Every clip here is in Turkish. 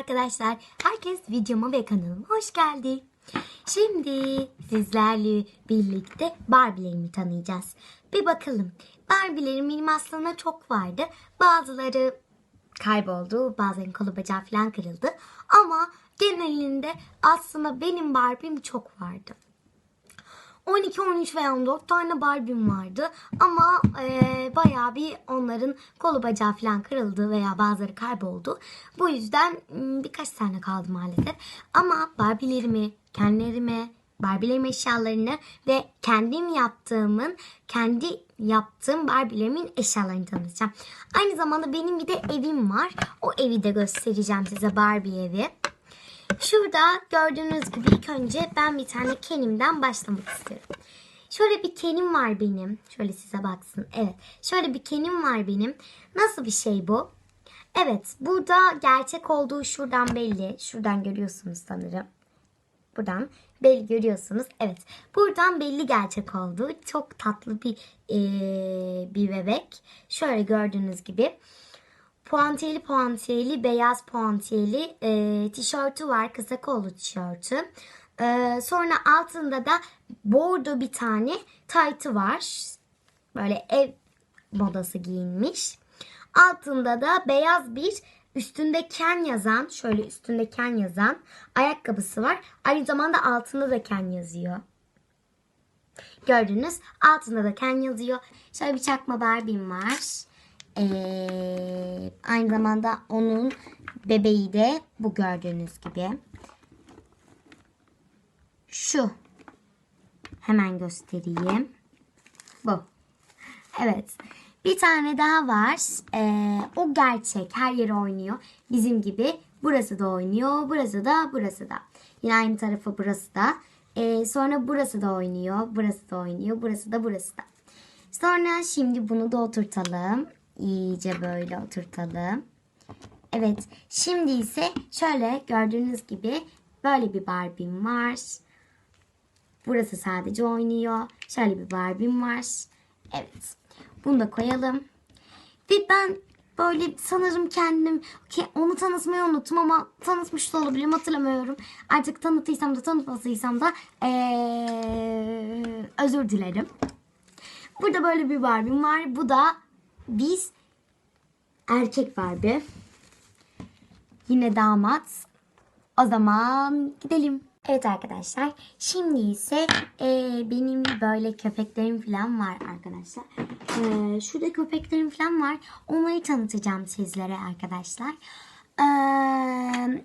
arkadaşlar. Herkes videoma ve kanalıma hoş geldi. Şimdi sizlerle birlikte Barbie'lerimi tanıyacağız. Bir bakalım. Barbie'lerim benim aslında çok vardı. Bazıları kayboldu. Bazen kolu bacağı falan kırıldı. Ama genelinde aslında benim Barbie'm çok vardı. 12, 13 veya 14 tane Barbie'm vardı. Ama e, bayağı bir onların kolu bacağı falan kırıldı veya bazıları kayboldu. Bu yüzden birkaç tane kaldı maalesef. Ama Barbie'lerimi, kendilerime, Barbie'lerim eşyalarını ve kendim yaptığımın, kendi yaptığım Barbie'lerimin eşyalarını tanıtacağım. Aynı zamanda benim bir de evim var. O evi de göstereceğim size Barbie evi. Şurada gördüğünüz gibi ilk önce ben bir tane kenimden başlamak istiyorum. Şöyle bir kenim var benim. Şöyle size baksın. Evet. Şöyle bir kenim var benim. Nasıl bir şey bu? Evet. Burada gerçek olduğu şuradan belli. Şuradan görüyorsunuz sanırım. Buradan belli görüyorsunuz. Evet. Buradan belli gerçek olduğu. Çok tatlı bir eee, bir bebek. Şöyle gördüğünüz gibi puantiyeli puantiyeli beyaz puantiyeli e, tişörtü var. Kısa kollu tişörtü. E, sonra altında da bordo bir tane taytı var. Böyle ev modası giyinmiş. Altında da beyaz bir üstünde Ken yazan, şöyle üstünde Ken yazan ayakkabısı var. Aynı zamanda altında da Ken yazıyor. Gördünüz. Altında da Ken yazıyor. Şöyle bir çakma Barbie'm var. Ee, aynı zamanda onun bebeği de bu gördüğünüz gibi. Şu. Hemen göstereyim. Bu. Evet. Bir tane daha var. Ee, o gerçek. Her yeri oynuyor. Bizim gibi. Burası da oynuyor. Burası da, burası da. Yine aynı tarafı burası da. Ee, sonra burası da oynuyor. Burası da oynuyor. Burası da, burası da. Sonra şimdi bunu da oturtalım. İyice böyle oturtalım. Evet. Şimdi ise şöyle gördüğünüz gibi böyle bir Barbie'm var. Burası sadece oynuyor. Şöyle bir Barbie'm var. Evet. Bunu da koyalım. Ve ben böyle sanırım kendim onu tanıtmayı unuttum ama tanıtmış da olabilirim hatırlamıyorum. Artık tanıttıysam da tanıtmadıysam da ee, özür dilerim. Burada böyle bir Barbie'm var. Bu da biz erkek Barbie. Yine damat. O zaman gidelim. Evet arkadaşlar. Şimdi ise e, benim böyle köpeklerim falan var arkadaşlar. E, şurada köpeklerim falan var. Onları tanıtacağım sizlere arkadaşlar. E,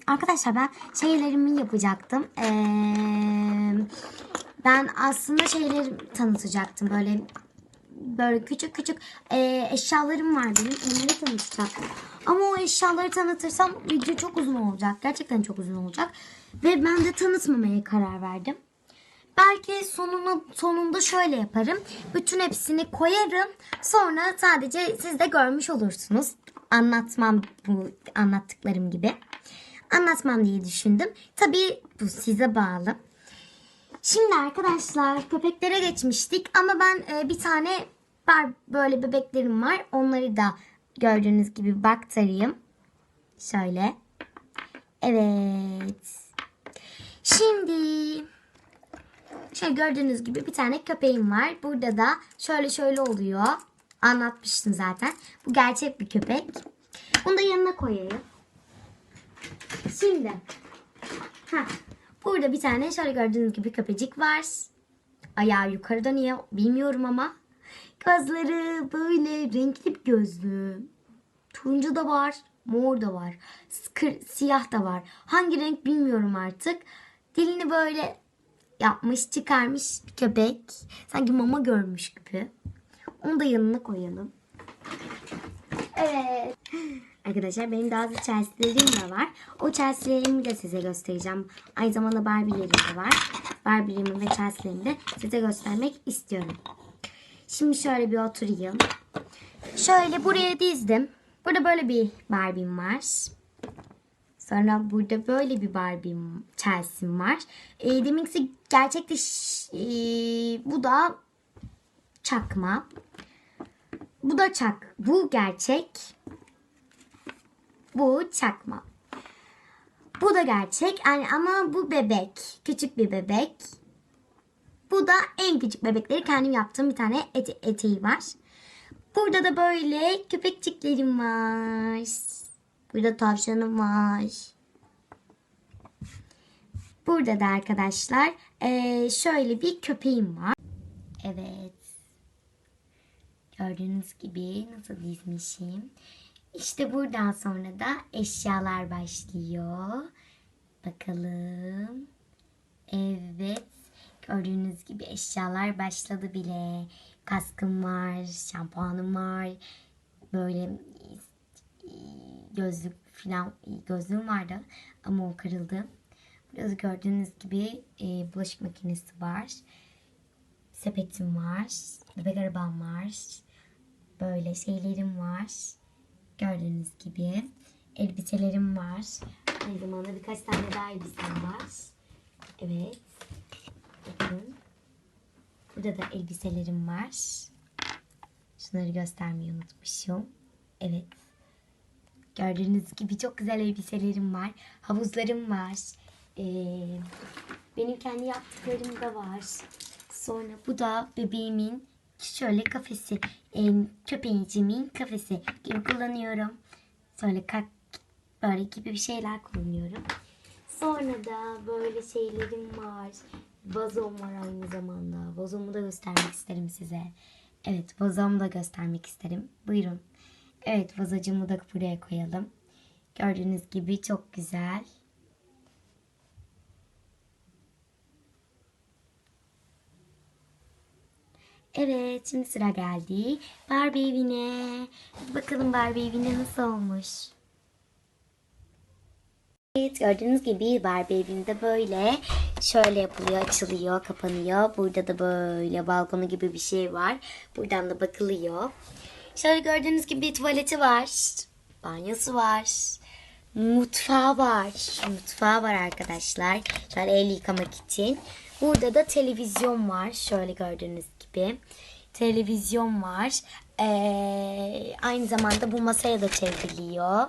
arkadaşlar ben şeylerimi yapacaktım. E, ben aslında şeyleri tanıtacaktım. Böyle böyle küçük küçük e, eşyalarım var benim. Onları tanıtacağım. Ama o eşyaları tanıtırsam video çok uzun olacak. Gerçekten çok uzun olacak. Ve ben de tanıtmamaya karar verdim. Belki sonunu, sonunda şöyle yaparım. Bütün hepsini koyarım. Sonra sadece siz de görmüş olursunuz. Anlatmam bu anlattıklarım gibi. Anlatmam diye düşündüm. Tabii bu size bağlı. Şimdi arkadaşlar köpeklere geçmiştik ama ben e, bir tane var böyle bebeklerim var. Onları da gördüğünüz gibi baktırayım. Şöyle. Evet. Şimdi şöyle gördüğünüz gibi bir tane köpeğim var. Burada da şöyle şöyle oluyor. Anlatmıştım zaten. Bu gerçek bir köpek. Bunu da yanına koyayım. Şimdi. Heh. Burada bir tane şöyle gördüğünüz gibi köpecik var. Ayağı yukarıda niye bilmiyorum ama. Gözleri böyle renkli bir gözlü. Turuncu da var, mor da var. Sıkır, siyah da var. Hangi renk bilmiyorum artık. Dilini böyle yapmış, çıkarmış bir köpek. Sanki mama görmüş gibi. Onu da yanına koyalım. Evet. Arkadaşlar benim bazı Chelsea'lerim de var. O Chelsea'lerimi de size göstereceğim. Aynı zamanda Barbie'lerim de var. Barbie'lerimi ve Chelsea'lerimi de size göstermek istiyorum. Şimdi şöyle bir oturayım. Şöyle buraya dizdim. Burada böyle bir Barbie'm var. Sonra burada böyle bir Barbie'm, Chelsea'm var. E, deminkisi gerçekte e, bu da çakma. Bu da çak. Bu gerçek. Bu çakma. Bu da gerçek yani ama bu bebek. Küçük bir bebek. Bu da en küçük bebekleri kendim yaptığım bir tane ete- eteği var. Burada da böyle köpekçiklerim var. Burada tavşanım var. Burada da arkadaşlar eee, şöyle bir köpeğim var. Evet. Gördüğünüz gibi nasıl dizmişim. İşte buradan sonra da eşyalar başlıyor. Bakalım. Evet. Gördüğünüz gibi eşyalar başladı bile. Kaskım var, şampuanım var. Böyle e, gözlük falan gözlüğüm vardı ama o kırıldı. Burada gördüğünüz gibi e, bulaşık makinesi var. Sepetim var. Bebek arabam var. Böyle şeylerim var. Gördüğünüz gibi. Elbiselerim var. Aynı zamanda birkaç tane daha elbisem var. Evet. Bakın. Burada da elbiselerim var. Şunları göstermeyi unutmuşum. Evet. Gördüğünüz gibi çok güzel elbiselerim var. Havuzlarım var. Ee, benim kendi yaptıklarım da var. Sonra bu da bebeğimin şöyle kafesi. Ee, köpeğincimin kafesi gibi kullanıyorum. Şöyle kalk böyle gibi bir şeyler kullanıyorum. Sonra da böyle şeylerim var. Vazom var aynı zamanda. Vazomu da göstermek isterim size. Evet vazomu da göstermek isterim. Buyurun. Evet vazocumu da buraya koyalım. Gördüğünüz gibi çok güzel. Evet şimdi sıra geldi. Barbie evine. Bakalım Barbie evine nasıl olmuş. Evet gördüğünüz gibi Barbie evinde böyle şöyle yapılıyor, açılıyor, kapanıyor. Burada da böyle balkonu gibi bir şey var. Buradan da bakılıyor. Şöyle gördüğünüz gibi tuvaleti var. Banyosu var. Mutfağı var. Mutfağı var arkadaşlar. Şöyle el yıkamak için. Burada da televizyon var. Şöyle gördüğünüz gibi. Televizyon var. Ee, aynı zamanda bu masaya da çevriliyor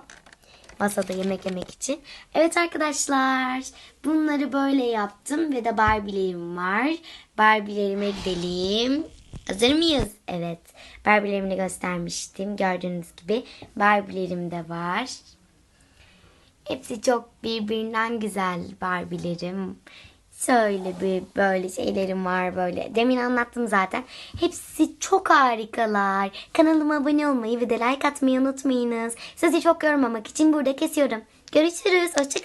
masada yemek yemek için. Evet arkadaşlar bunları böyle yaptım ve de Barbie'lerim var. Barbie'lerime gidelim. Hazır mıyız? Evet. Barbie'lerimi göstermiştim. Gördüğünüz gibi Barbie'lerim de var. Hepsi çok birbirinden güzel Barbie'lerim. Şöyle bir böyle şeylerim var böyle. Demin anlattım zaten. Hepsi çok harikalar. Kanalıma abone olmayı ve de like atmayı unutmayınız. Sizi çok yormamak için burada kesiyorum. Görüşürüz. Hoşçakalın.